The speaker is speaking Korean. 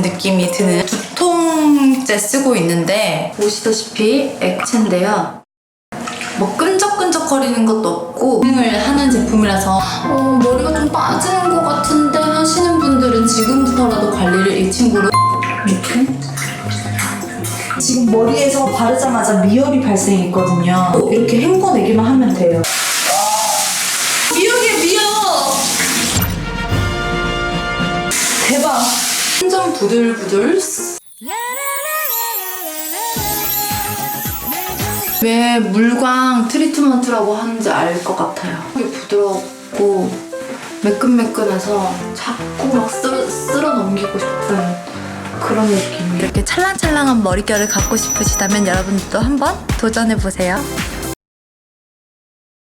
느낌이 드는 두통제 쓰고 있는데 보시다시피 액체인데요. 뭐 끈적끈적거리는 것도 없고 기능을 하는 제품이라서 어, 머리가 좀 빠지는 것 같은데 하시는 분들은 지금부터라도 관리를 이 친구로 지금 머리에서 바르자마자 미열이 발생했거든요. 이렇게 헹궈내기만 하면 돼요. 완전 부들부들 왜 물광 트리트먼트라고 하는지 알 것 같아요. 되게 부드럽고 매끈매끈해서 자꾸 막 쓸, 쓸어 넘기고 싶은 그런 느낌. 이렇게 찰랑찰랑한 머릿결을 갖고 싶으시다면 여러분들도 한번 도전해보세요.